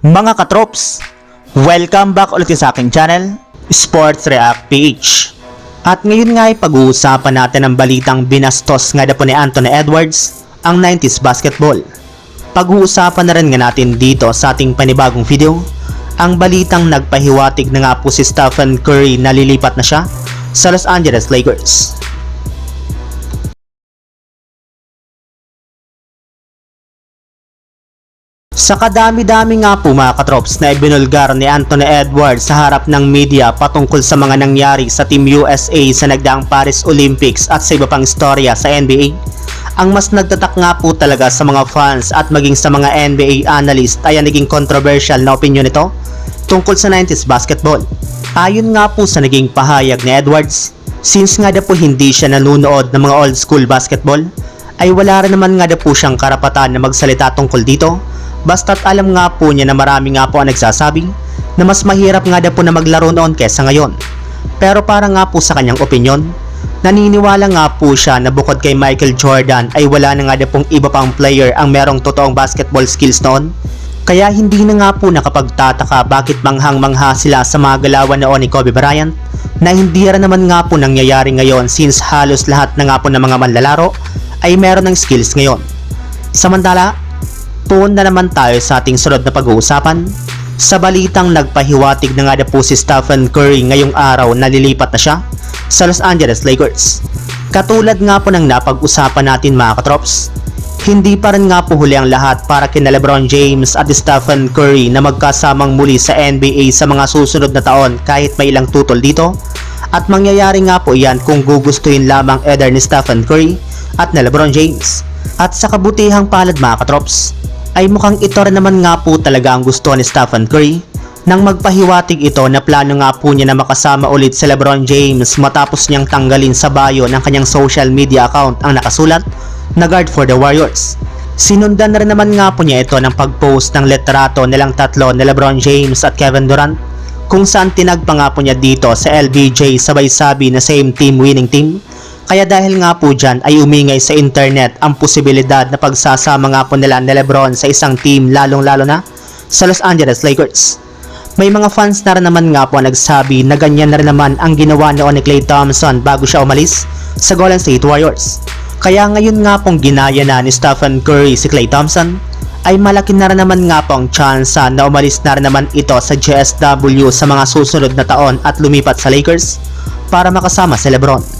Mga katrops, welcome back ulit sa aking channel, Sports React PH. At ngayon nga ay pag-uusapan natin ang balitang binastos nga na po ni Anthony Edwards ang 90s basketball. Pag-uusapan na rin nga natin dito sa ating panibagong video, ang balitang nagpahiwatig na nga po si Stephen Curry na lilipat na siya sa Los Angeles Lakers. Sa kadami-dami nga po mga katrops na ibinulgar ni Anthony Edwards sa harap ng media patungkol sa mga nangyari sa Team USA sa nagdaang Paris Olympics at sa iba pang istorya sa NBA, ang mas nagtatak nga po talaga sa mga fans at maging sa mga NBA analyst ay ang naging controversial na opinion nito tungkol sa 90s basketball. Ayon nga po sa naging pahayag ni Edwards, since nga na po hindi siya nanonood ng mga old school basketball, ay wala rin naman nga na po siyang karapatan na magsalita tungkol dito Basta't alam nga po niya na marami nga po ang nagsasabi na mas mahirap nga daw po na maglaro noon kesa ngayon. Pero para nga po sa kanyang opinion, naniniwala nga po siya na bukod kay Michael Jordan ay wala na nga daw pong iba pang player ang merong totoong basketball skills noon. Kaya hindi na nga po nakapagtataka bakit manghang-mangha sila sa mga galawan noon ni Kobe Bryant na hindi rin naman nga po nangyayari ngayon since halos lahat na nga po ng mga manlalaro ay meron ng skills ngayon. Samantala, Tuon na naman tayo sa ating sunod na pag-uusapan. Sa balitang nagpahiwatig na nga na po si Stephen Curry ngayong araw na lilipat na siya sa Los Angeles Lakers. Katulad nga po ng napag-usapan natin mga katrops, hindi pa rin nga po huli ang lahat para kina Lebron James at Stephen Curry na magkasamang muli sa NBA sa mga susunod na taon kahit may ilang tutol dito. At mangyayari nga po iyan kung gugustuhin lamang either ni Stephen Curry at na Lebron James. At sa kabutihang palad mga katrops, ay mukhang ito rin naman nga po talaga ang gusto ni Stephen Curry nang magpahiwatig ito na plano nga po niya na makasama ulit si Lebron James matapos niyang tanggalin sa bio ng kanyang social media account ang nakasulat na guard for the Warriors. Sinundan na rin naman nga po niya ito ng pag-post ng letrato nilang tatlo ni Lebron James at Kevin Durant kung saan tinagpa nga po niya dito sa LBJ sabay sabi na same team winning team kaya dahil nga po dyan ay umingay sa internet ang posibilidad na pagsasama nga po nila ni Lebron sa isang team lalong lalo na sa Los Angeles Lakers. May mga fans na rin naman nga po nagsabi na ganyan na rin naman ang ginawa noon ni Klay Thompson bago siya umalis sa Golden State Warriors. Kaya ngayon nga pong ginaya na ni Stephen Curry si Klay Thompson ay malaki na rin naman nga po ang tsansa na umalis na rin naman ito sa GSW sa mga susunod na taon at lumipat sa Lakers para makasama si Lebron.